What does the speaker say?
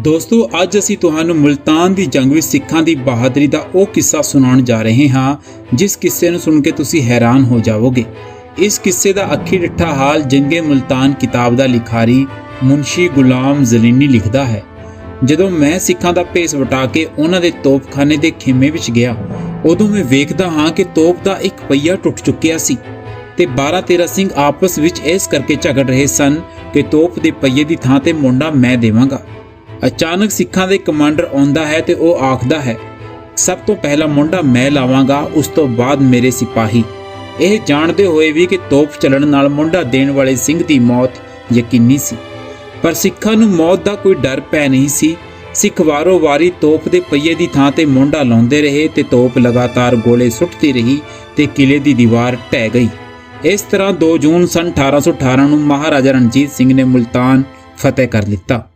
ਦੋਸਤੋ, ਅੱਜ ਅਸੀਂ ਤੁਹਾਨੂੰ ਮੁਲਤਾਨ ਦੀ ਜੰਗ ਵਿੱਚ ਸਿੱਖਾਂ ਦੀ ਬਹਾਦਰੀ ਦਾ ਉਹ ਕਿੱਸਾ ਸੁਣਾਉਣ ਜਾ ਰਹੇ ਹਾਂ, ਜਿਸ ਕਿੱਸੇ ਨੂੰ ਸੁਣ ਕੇ ਤੁਸੀਂ ਹੈਰਾਨ ਹੋ ਜਾਵੋਗੇ। ਇਸ ਕਿੱਸੇ ਦਾ ਅੱਖੀ ਡਿੱਠਾ ਹਾਲ ਜੰਗੇ ਮੁਲਤਾਨ ਕਿਤਾਬ ਦਾ ਲਿਖਾਰੀ ਮੁਨਸ਼ੀ ਗੁਲਾਮ ਜ਼ਲੀਨੀ ਲਿਖਦਾ ਹੈ। ਜਦੋਂ ਮੈਂ ਸਿੱਖਾਂ ਦਾ ਭੇਸ ਵਟਾ ਕੇ ਉਹਨਾਂ ਦੇ ਤੋਪਖਾਨੇ ਦੇ ਖੇਮੇ ਵਿੱਚ ਗਿਆ, ਉਦੋਂ ਮੈਂ ਵੇਖਦਾ ਹਾਂ ਕਿ ਤੋਪ ਦਾ ਇੱਕ ਪਹੀਆ ਟੁੱਟ ਚੁੱਕਿਆ ਸੀ ਤੇ 12-13 ਸਿੰਘ ਆਪਸ ਵਿੱਚ ਇਸ ਕਰਕੇ ਝਗੜ ਰਹੇ ਸਨ ਕਿ ਤੋਪ ਦੇ ਪਹੀਏ ਦੀ ਥਾਂ ਤੇ ਮੁੰਡਾ ਮੈਂ ਦੇਵਾਂਗਾ। ਅਚਾਨਕ ਸਿੱਖਾਂ ਦੇ ਕਮਾਂਡਰ ਆਉਂਦਾ ਹੈ ਤੇ ਉਹ ਆਖਦਾ ਹੈ, ਸਭ ਤੋਂ ਪਹਿਲਾ ਮੁੰਡਾ ਮੈਂ ਲਾਵਾਂਗਾ, ਉਸ ਤੋਂ ਬਾਅਦ ਮੇਰੇ ਸਿਪਾਹੀ। ਇਹ ਜਾਣਦੇ ਹੋਏ ਵੀ ਕਿ ਤੋਪ ਚੱਲਣ ਨਾਲ ਮੁੰਡਾ ਦੇਣ ਵਾਲੇ ਸਿੰਘ ਦੀ ਮੌਤ ਯਕੀਨੀ ਸੀ। ਪਰ ਸਿੱਖਾਂ ਨੂੰ ਮੌਤ ਦਾ ਕੋਈ ਡਰ ਪੈ ਨਹੀਂ ਸੀ। ਸਿੱਖ ਵਾਰੋ ਵਾਰੀ ਤੋਪ ਦੇ ਪਹੀਏ ਦੀ ਥਾਂ ਤੇ ਮੁੰਡਾ ਲਾਉਂਦੇ ਰਹੇ ਤੇ ਤੋਪ ਲਗਾਤਾਰ ਗੋਲੇ ਸੁੱਟਦੀ ਰਹੀ ਤੇ ਕਿਲੇ ਦੀ ਦੀਵਾਰ ਢਹਿ ਗਈ। ਇਸ ਤਰ੍ਹਾਂ 2 ਜੂਨ ਸਨ 1818 ਨੂੰ ਮਹਾਰਾਜਾ ਰਣਜੀਤ ਸਿੰਘ ਨੇ ਮੁਲਤਾਨ ਫਤਿਹ ਕਰ ਲਿੱਤਾ।